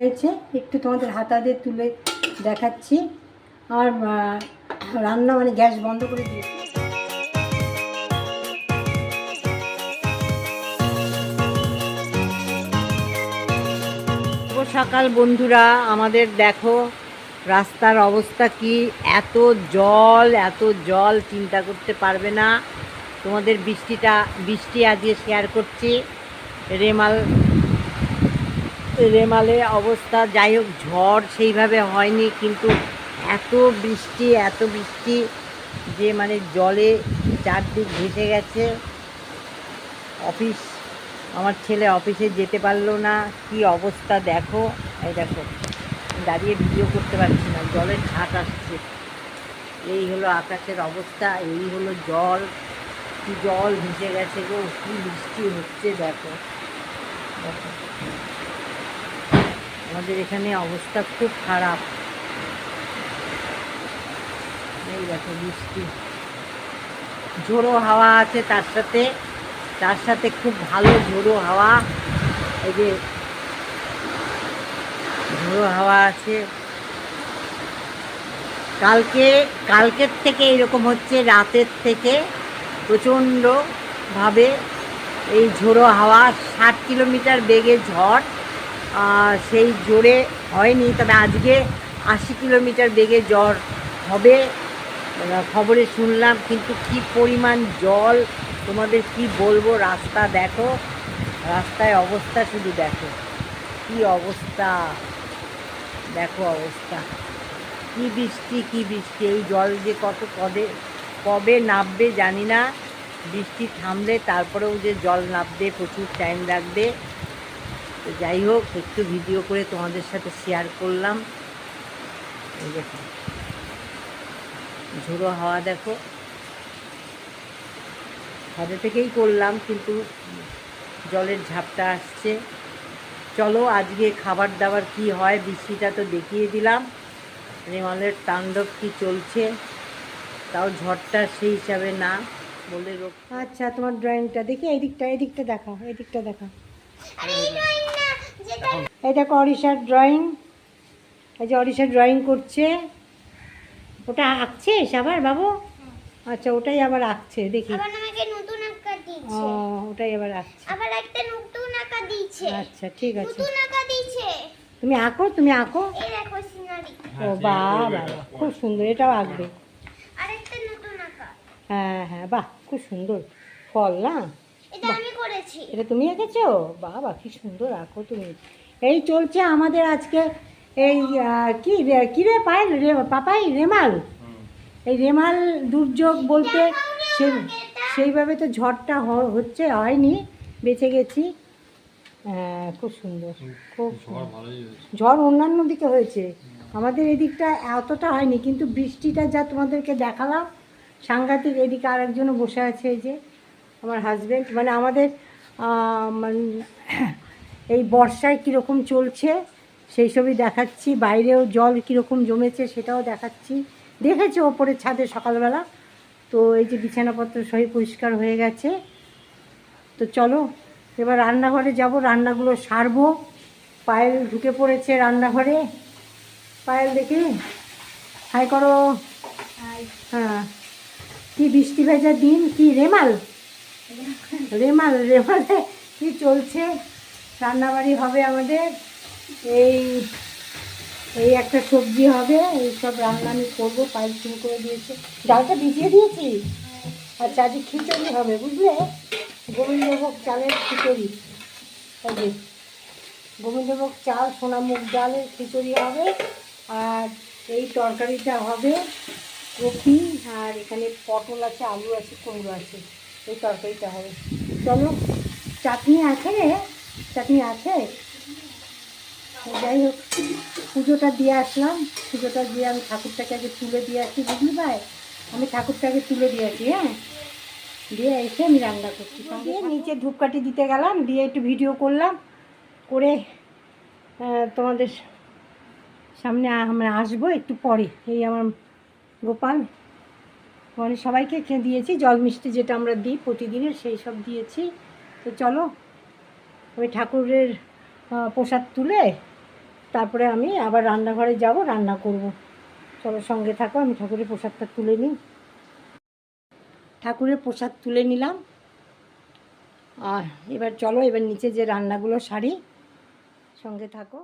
হয়েছে। একটু তোমাদের হাতাতে তুলে দেখাচ্ছি। আর রান্না মানে গ্যাস বন্ধ করে দিয়েছি। সকাল বন্ধুরা। আমাদের দেখো রাস্তার অবস্থা কি? এত জল এত জল, চিন্তা করতে পারবে না। তোমাদের বৃষ্টিটা, বৃষ্টি আজকে শেয়ার করছি। রেমাল রেমালে অবস্থা, যাই হোক ঝড় সেইভাবে হয়নি, কিন্তু এত বৃষ্টি এত বৃষ্টি যে মানে জলে চারদিক ভেসে গেছে। অফিস, আমার ছেলে অফিসে যেতে পারল না, কি অবস্থা দেখো। এই দেখো, দাঁড়িয়ে ভিডিও করতে পারছি না, জলের ছাট আসছে। এই হলো আকাশের অবস্থা, এই হলো জল। কি জল ভেসে গেছে গো, কি বৃষ্টি হচ্ছে দেখো। দেখো। আমাদের এখানে অবস্থা খুব খারাপ। এই দেখো বৃষ্টি। ঝোড়ো হাওয়া আছে তার সাথে তার সাথে খুব ভালো ঝোড়ো হাওয়া। এই যে ঝোড়ো হাওয়া আছে। কালকে, কালকের থেকে এরকম হচ্ছে, রাতের থেকে প্রচণ্ডভাবে এই ঝোড়ো হাওয়া, ষাট কিলোমিটার বেগে ঝড়। সেই জোরে হয়নি, তবে আজকে আশি কিলোমিটার বেগে জ্বর হবে। খবরে শুনলাম, কিন্তু কি পরিমাণ জল, তোমাদের কি বলব? রাস্তা দেখো, রাস্তায় অবস্থা শুধু দেখো। কি অবস্থা? দেখো অবস্থা। কি বৃষ্টি কি বৃষ্টি? এই জল যে কত কবে কবে নামবে জানি না। বৃষ্টি থামলে তারপরেও যে জল নামবে, প্রচুর টাইম লাগবে। তো যাই হোক একটু ভিডিও করে তোমাদের সাথে শেয়ার করলাম। এই দেখো। ঝোড়ো হাওয়া দেখো। ছাদে থেকেই করলাম কিন্তু জলের ঝাপটা আসছে। চলো আজকে খাবার দাবার কি হয় বৃষ্টিটা তো দেখিয়ে দিলাম। রেমালের তাণ্ডব কি চলছে তাও ঝড়টা সেই হিসাবে না বলে রোগ আচ্ছা তোমার ড্রয়িংটা দেখি এদিকটা দিকটা এই দিকটা দেখাও। এই দেখাও দেখো অরিশার ড্রয়িং এই যে অরিশা ড্রয়িং করছে। ওটা আঁকছিস আবার বাবু? আচ্ছা ওটাই আবার আঁকছে দেখি। ও ওটাই আবার আঁকছে। আবার একটা নতুন আঁকা দিয়েছে। আচ্ছা ঠিক আছে। নতুন আঁকা দিয়েছে। তুমি আঁকো তুমি আঁকো। এই দেখো সিনারি। ও বাবা খুব সুন্দর এটাও আঁকবে। আর নতুন আঁকা। হ্যাঁ হ্যাঁ বাহ খুব সুন্দর। ফল না? এটা আমি করেছি। এটা তুমি এঁকেছো? বাবা কি সুন্দর আঁকো তুমি। এই চলছে আমাদের আজকে এই কি রে কি রে পায়েল? রে পাপাই রেমাল। এই রেমাল দুর্যোগ বলতে সে সেইভাবে তো ঝড়টা হ- হচ্ছে হয়নি বেঁচে গেছি। হ্যাঁ খুব সুন্দর খুব সুন্দর। ঝড় অন্যান্য দিকে হয়েছে। আমাদের এদিকটা এতটা হয়নি কিন্তু বৃষ্টিটা যা তোমাদেরকে দেখালাম সাংঘাতিক এদিকে আরেকজনও বসে আছে এই যে আমার হাজব্যান্ড মানে আমাদের এই বর্ষায় কীরকম চলছে সেই সবই দেখাচ্ছি। বাইরেও জল কীরকম জমেছে সেটাও দেখাচ্ছি। দেখেছি ওপরে ছাদে সকালবেলা। তো এই যে বিছানাপত্র সবই পরিষ্কার হয়ে গেছে। তো চলো এবার রান্নাঘরে যাব। রান্নাগুলো সারবো। পায়েল ঢুকে পড়েছে রান্নাঘরে। পায়েল দেখি। হাই করো। হ্যাঁ। কি বৃষ্টি ভেজা দিন কি রেমাল? রেমাল, রেমালে কি চলছে? রান্নাবাড়ি হবে আমাদের। এই এই একটা সবজি হবে, এই সব রান্না আমি করব পায়েল শুরু করে দিয়েছে। ডালটা ভিজিয়ে দিয়েছি? আচ্ছা আজকে খিচুড়ি হবে, বুঝলে? গোবিন্দভোগ চালের খিচুড়ি। যে, গোবিন্দভোগ চাল সোনা মুগ ডালের খিচুড়ি হবে, আর এই তরকারিটা হবে কপি, আর এখানে পটল আছে, আলু আছে, কুমড়ো আছে। এই তরকারিটা হবে। চলো চাটনি আছে রে চাটনি আছে। যাই হোক পুজোটা দিয়ে আসলাম। পুজোটা দিয়ে আমি ঠাকুরটাকে আগে তুলে দিয়ে আসি বুঝলি ভাই? আমি ঠাকুরটাকে তুলে দিয়ে আসি হ্যাঁ? দিয়ে এসে আমি রান্না করছি। দিয়ে নিচে ধূপকাঠি দিতে গেলাম দিয়ে একটু ভিডিও করলাম। করে তোমাদের সামনে আমরা আসব একটু পরে। এই আমার গোপাল। মানে সবাইকে খেয়ে দিয়েছি, জল মিষ্টি যেটা আমরা দিই প্রতিদিনের সেই সব দিয়েছি। তো চলো ওই ঠাকুরের প্রসাদ তুলে তারপরে আমি আবার রান্নাঘরে যাব, রান্না করব। চলো সঙ্গে থাকো, আমি ঠাকুরের প্রসাদটা তুলে নিই। ঠাকুরের প্রসাদ তুলে নিলাম। আর এবার চলো, এবার নিচে যে রান্নাগুলো সারি, সঙ্গে থাকো।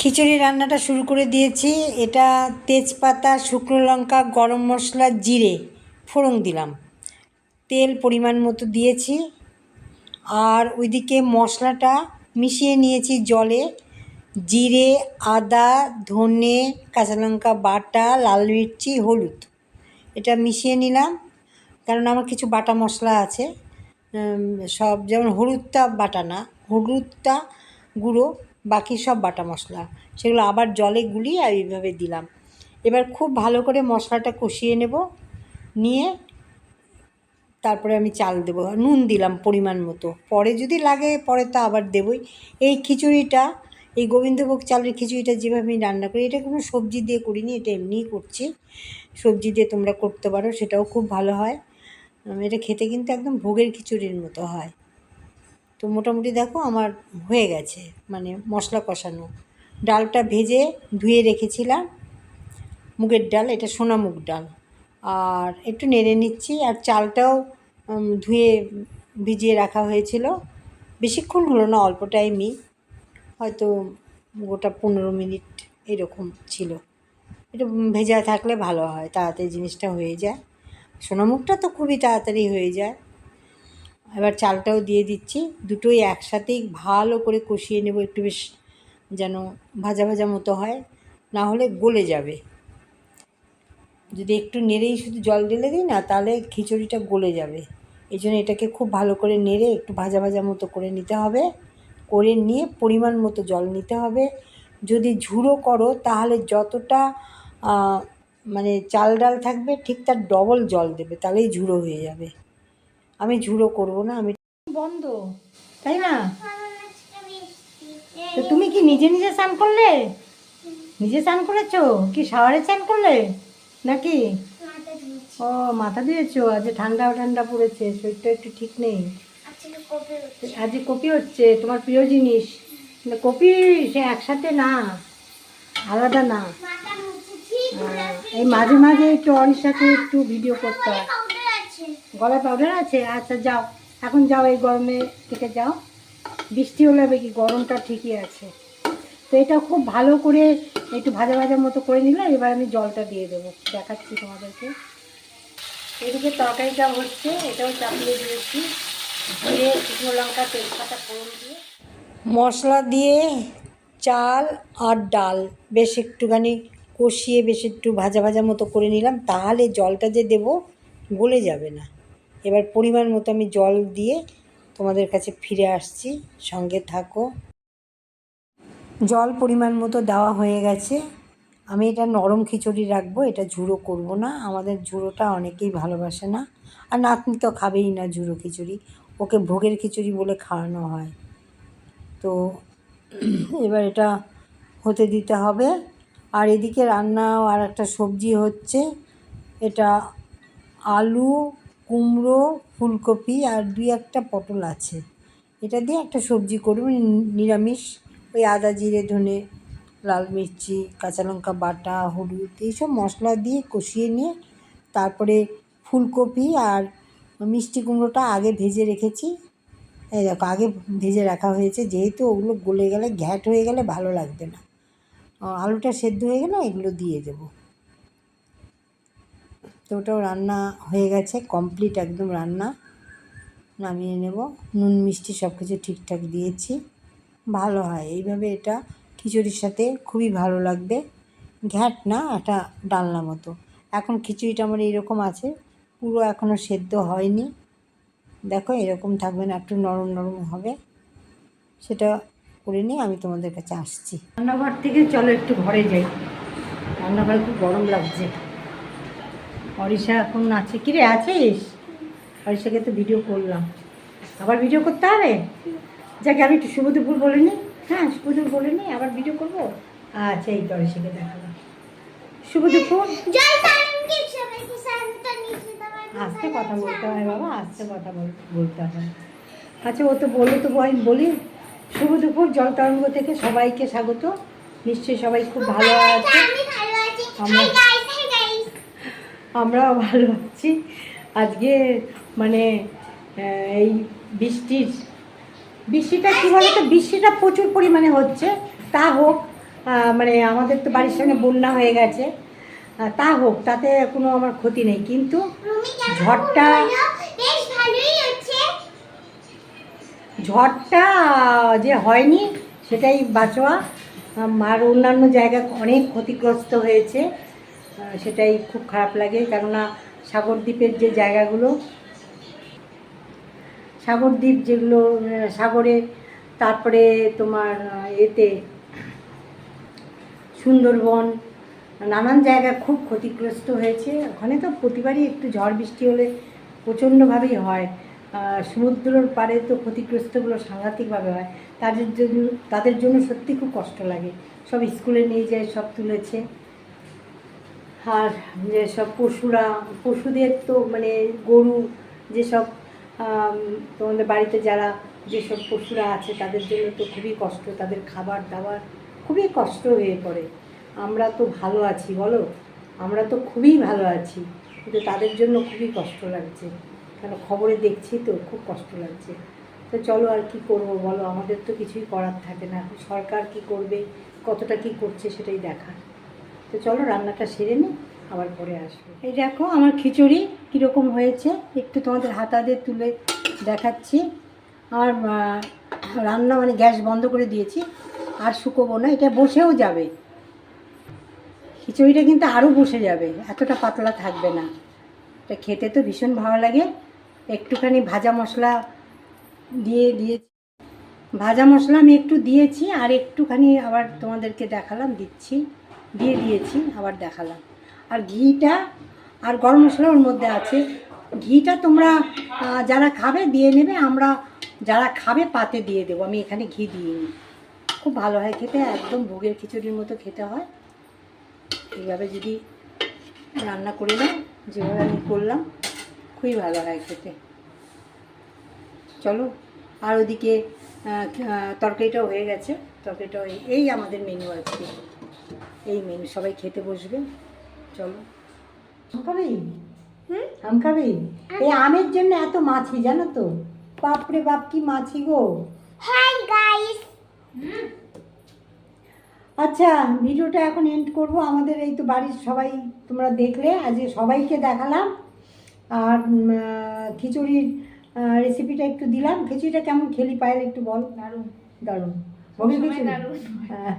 খিচুড়ি রান্নাটা শুরু করে দিয়েছি। এটা তেজপাতা, শুকনো লঙ্কা, গরম মশলা, জিরে। ফোড়ন দিলাম। তেল পরিমাণ মতো দিয়েছি আর ওইদিকে মশলাটা মিশিয়ে নিয়েছি জলে। জিরে, আদা, ধনে, কাঁচা লঙ্কা, বাটা, লাল মির্চি, হলুদ। এটা মিশিয়ে নিলাম। কারণ আমার কিছু বাটা মশলা আছে। সব যেমন হলুদটা বাটা না, হলুদটা গুঁড়ো, বাকি সব বাটা মশলা। সেগুলো আবার জলে গুলিয়ে এইভাবে দিলাম। এবার খুব ভালো করে মশলাটা কষিয়ে নেব। নিয়ে তারপরে আমি চাল দেবো, নুন দিলাম পরিমাণ মতো। পরে যদি লাগে, পরে তো আবার দেবই। এই খিচুড়িটা, এই গোবিন্দভোগ চালের খিচুড়িটা যেভাবে আমি রান্না করি, এটা কোনো সবজি দিয়ে করিনি, এটা এমনিই করছি। সবজি দিয়ে তোমরা করতে পারো, সেটাও খুব ভালো হয়। এটা খেতে কিন্তু একদম ভোগের খিচুড়ির মতো হয়। তো মোটামুটি দেখো, আমার হয়ে গেছে মানে মশলা কষানো। ডালটা ভেজে ধুয়ে রেখেছিলাম। মুগের ডাল, এটা সোনা মুগ ডাল। আর একটু নেড়ে নিচ্ছি আর চালটাও ধুয়ে ভিজিয়ে রাখা হয়েছিল। বেশিক্ষণ হলো না, অল্প টাইমই। হয়তো গোটা পনেরো মিনিট এরকম ছিল। একটু ভেজা থাকলে ভালো হয়, তাড়াতাড়ি জিনিসটা হয়ে যায়। সোনামুখটা তো খুবই তাড়াতাড়ি হয়ে যায়। এবার চালটাও দিয়ে দিচ্ছি। দুটোই একসাথেই ভালো করে কষিয়ে নেব, একটু বেশ যেন ভাজা ভাজা মতো হয়। না হলে গলে যাবে। যদি একটু নেড়েই শুধু জল ঢেলে দিই না, তাহলে খিচুড়িটা গলে যাবে। এই জন্য এটাকে খুব ভালো করে নেড়ে একটু ভাজা ভাজা মতো করে নিতে হবে। করে নিয়ে পরিমাণ মতো জল নিতে হবে। যদি ঝুড়ো করো, তাহলে যতটা মানে চাল ডাল থাকবে, ঠিক তার ডবল জল দেবে, তাহলেই ঝুড়ো হয়ে যাবে। আমি ঝুড়ো করব না, আমি বন্ধ, তাই না? তো তুমি কি নিজে নিজে স্নান করলে? নিজে স্নান করেছ? কি শাওয়ারে স্নান করলে? নাকি? ও মাথা দিয়েছ? আজ ঠান্ডা ঠান্ডা পড়েছে শরীরটা একটু ঠিক নেই। আজকে কপি হচ্ছে। তোমার প্রিয় জিনিস? কপি সে একসাথে না আলাদা না। এই মাঝে মাঝে একটু অরির সাথে একটু ভিডিও করতে হয়। গলায় পাউডার আছে? আচ্ছা যাও। এখন যাও এই গরমে থেকে যাও। বৃষ্টি হলে কি? গরমটা ঠিকই আছে। তো এটা খুব ভালো করে একটু ভাজা ভাজা মতো করে নিলে এবার আমি জলটা দিয়ে দেবো। দেখাচ্ছি তোমাদেরকে। এদিকে তরকারিটা হচ্ছে, এটাও চাপিয়ে দিয়েছি। দিয়ে শুকনো লঙ্কা, তেজপাতা, ফোড়ন দিয়ে। মশলা দিয়ে চাল আর ডাল। বেশ একটুখানি কষিয়ে বেশ একটু ভাজা ভাজা মতো করে নিলাম, তাহলে জলটা যে দেবো গলে যাবে না। এবার পরিমাণ মতো আমি জল দিয়ে তোমাদের কাছে ফিরে আসছি। সঙ্গে থাকো। জল পরিমাণ মতো দেওয়া হয়ে গেছে। আমি এটা নরম খিচুড়ি রাখব, এটা ঝুড়ো করব না। আমাদের ঝুড়োটা অনেকেই ভালোবাসে না। আর নাতনি তো খাবেই না ঝুড়ো খিচুড়ি। ওকে ভোগের খিচুড়ি বলে খাওয়ানো হয়। তো এবার এটা হতে দিতে হবে। আর এদিকে রান্না আর একটা সবজি হচ্ছে। এটা আলু, কুমড়ো, ফুলকপি আর দুই একটা পটল আছে। এটা দিয়ে একটা সবজি করব, নিরামিষ। ওই আদা জিরে, ধনে, লাল মির্চি, কাঁচা লঙ্কা বাটা, হলুদ, এইসব মশলা দিয়ে কষিয়ে নিয়ে তারপরে ফুলকপি আর মিষ্টি কুমড়োটা আগে ভেজে রেখেছি। এই দেখো, আগে ভেজে রাখা হয়েছে। যেহেতু ওগুলো গলে গেলে, ঘ্যাট হয়ে গেলে ভালো লাগবে না। আলুটা সেদ্ধ হয়ে গেলে এগুলো দিয়ে দেবো। তো ওটাও রান্না হয়ে গেছে, কমপ্লিট একদম রান্না। নামিয়ে নেব। নুন, মিষ্টি সব কিছু ঠিকঠাক দিয়েছি। ভালো হয়। এইভাবে এটা খিচুড়ির সাথে খুবই ভালো লাগবে। ঘ্যাট না একটা ডালনা মতো। এখন খিচুড়িটা আমার এইরকম আছে, পুরো এখনও সেদ্ধ হয়নি। দেখো, এরকম থাকবে না, একটু নরম নরম হবে। সেটা করে নিয়ে আমি তোমাদের কাছে আসছি। রান্নাঘর থেকে চলো একটু ঘরে যাই। রান্নাঘরে খুব গরম লাগছে। অরিষা এখন আছে। কিরে, আছিস? অরিষাকে তো ভিডিও করলাম। আবার ভিডিও করতে হবে? যাকে আমি একটু শুভ দুপুর বলে নিই হ্যাঁ শুভ দুপুর বলে নিই আবার ভিডিও করব? আচ্ছা এই তো অরিষাকে দেখালাম। শুভ দুপুর জয় সাইনকে সবাইকে সাইনটা নিচে দাও আস্তে কথা বলতে হয় বাবা আস্তে কথা বল- বলতে হয় আচ্ছা ও তো বলল তো বল বলি শুভ দুপুর জল তরঙ্গ থেকে সবাইকে স্বাগত। নিশ্চয়ই সবাই খুব ভালো আছে। আমি আমরা- আমরাও ভালো আছি। আজকে মানে এই বৃষ্টির বৃষ্টিটা কী বলতো? বৃষ্টিটা প্রচুর পরিমাণে হচ্ছে। তা হোক মানে আমাদের তো বাড়ির সঙ্গে বন্যা হয়ে গেছে। তা হোক তাতে কোনো আমার ক্ষতি নেই। কিন্তু ঝড়টা ঝড়টা যে হয়নি সেটাই বাঁচোয়া। আর অন্যান্য জায়গা অনেক ক্ষতিগ্রস্ত হয়েছে। সেটাই খুব খারাপ লাগে। কেননা সাগরদ্বীপের যে জায়গাগুলো সাগরদ্বীপ যেগুলো সাগরে, তারপরে তোমার এতে সুন্দরবন, নানান জায়গা খুব ক্ষতিগ্রস্ত হয়েছে। ওখানে তো প্রতিবারই একটু ঝড় বৃষ্টি হলে প্রচণ্ডভাবেই হয়। সমুদ্রের পাড়ে তো ক্ষতিগ্রস্তগুলো সাংঘাতিকভাবে হয়। তাদের জন্য তাদের জন্য সত্যি খুব কষ্ট লাগে। সব স্কুলে নিয়ে যায়, সব তুলেছে। আর যেসব পশুরা, পশুদের তো মানে গরু যেসব তোমাদের বাড়িতে যারা যেসব পশুরা আছে, তাদের জন্য তো খুবই কষ্ট, তাদের খাবার দাবার খুবই কষ্ট হয়ে পড়ে। আমরা তো ভালো আছি, বলো? আমরা তো খুবই ভালো আছি, কিন্তু তাদের জন্য খুবই কষ্ট লাগছে। কেন, খবরে দেখছি তো, খুব কষ্ট লাগছে। তো চলো আর কি করব, বলো? আমাদের তো কিছুই করার থাকে না। সরকার কি করবে, কতটা কি করছে সেটাই দেখা তো চলো, রান্নাটা সেরে নিই। আবার পরে আসব। এই দেখো আমার খিচুড়ি কীরকম হয়েছে, একটু তোমাদের হাতাতে তুলে দেখাচ্ছি। আমার রান্না মানে গ্যাস বন্ধ করে দিয়েছি, আর শুকোবো না, এটা বসেও যাবে। খিচুড়িটা কিন্তু আরও বসে যাবে, এতটা পাতলা থাকবে না। এটা খেতে তো ভীষণ ভালো লাগে। একটুখানি ভাজা মশলা দিয়ে দিয়েছি। ভাজা মশলা আমি একটু দিয়েছি, আর একটুখানি আবার তোমাদেরকে দেখালাম, দিচ্ছি, দিয়ে দিয়েছি, আবার দেখালাম। আর ঘিটা আর গরম মশলা ওর মধ্যে আছে। ঘিটা তোমরা যারা খাবে দিয়ে নেবে, আমরা যারা খাবে পাতে দিয়ে দেবো। আমি এখানে ঘি দিয়ে নিই খুব ভালো হয় খেতে, একদম ভোগের খিচুড়ির মতো খেতে হয়। এইভাবে যদি রান্না করে নাও, যেভাবে আমি করলাম, খুবই ভালো হয় খেতে। চলো, আর ওদিকে তরকারিটাও হয়ে গেছে। তরকারিটাও এই- আমাদের মেনু আজকে। এই মেনু সবাই খেতে বসবে। চলো। আম খাবি? এই আমের জন্য এত মাছি জানো তো? বাপরে বাপ কি মাছি গো। হাই গাইস আচ্ছা ভিডিওটা এখন এন্ড করব। আমাদের এই তো বাড়ির সবাই তোমরা দেখলে আজকে সবাইকে দেখালাম। আর খিচুড়ির রেসিপিটা একটু দিলাম। খিচুড়িটা কেমন খেলি পায়েল একটু বল। দারুণ দারুণ। ভোগী খিচুড়ি? হ্যাঁ।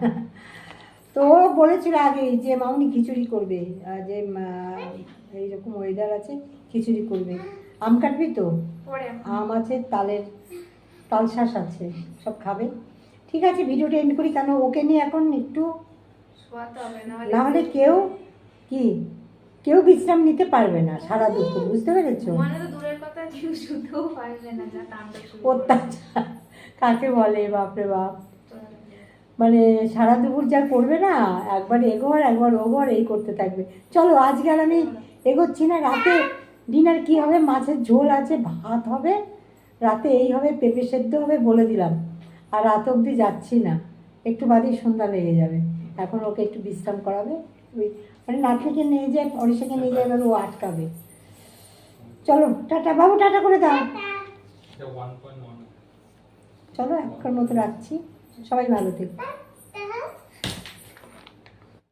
তো ও বলেছিল আগে যে মামনি খিচুড়ি করবে যে এইরকম ওয়েদার আছে খিচুড়ি করবে। আম কাটবি তো? আম আছে তালের তাল শাঁস আছে সব খাবে। ঠিক আছে ভিডিওটা এন্ড করি কেন ওকে নিয়ে এখন একটু না হলে কেউ কি? কেউ বিশ্রাম নিতে পারবে না সারা দুপুর বুঝতে পেরেছ? মানে অত্যাচার কাকে বলে বাপরে বাপ? মানে সারা দুপুর যা করবে না একবার এগোর একবার ওগর এই করতে থাকবে। চলো আজকে আর আমি এগোচ্ছি না রাতে ডিনার কি হবে? মাছের ঝোল আছে ভাত হবে রাতে এই হবে পেঁপে সেদ্ধ হবে বলে দিলাম। আর রাত অবধি যাচ্ছি না একটু বাদেই সন্ধ্যা লেগে যাবে। এখন ওকে একটু বিশ্রাম করাবে। ওই মানে নাতনিকে নিয়ে যায় অরিষাকে নিয়ে যায় এবার ও আটকাবে। চলো টাটা বাবু টাটা করে দাও। চলো এখনকার মতো রাখছি। সবাই ভালো থেকো।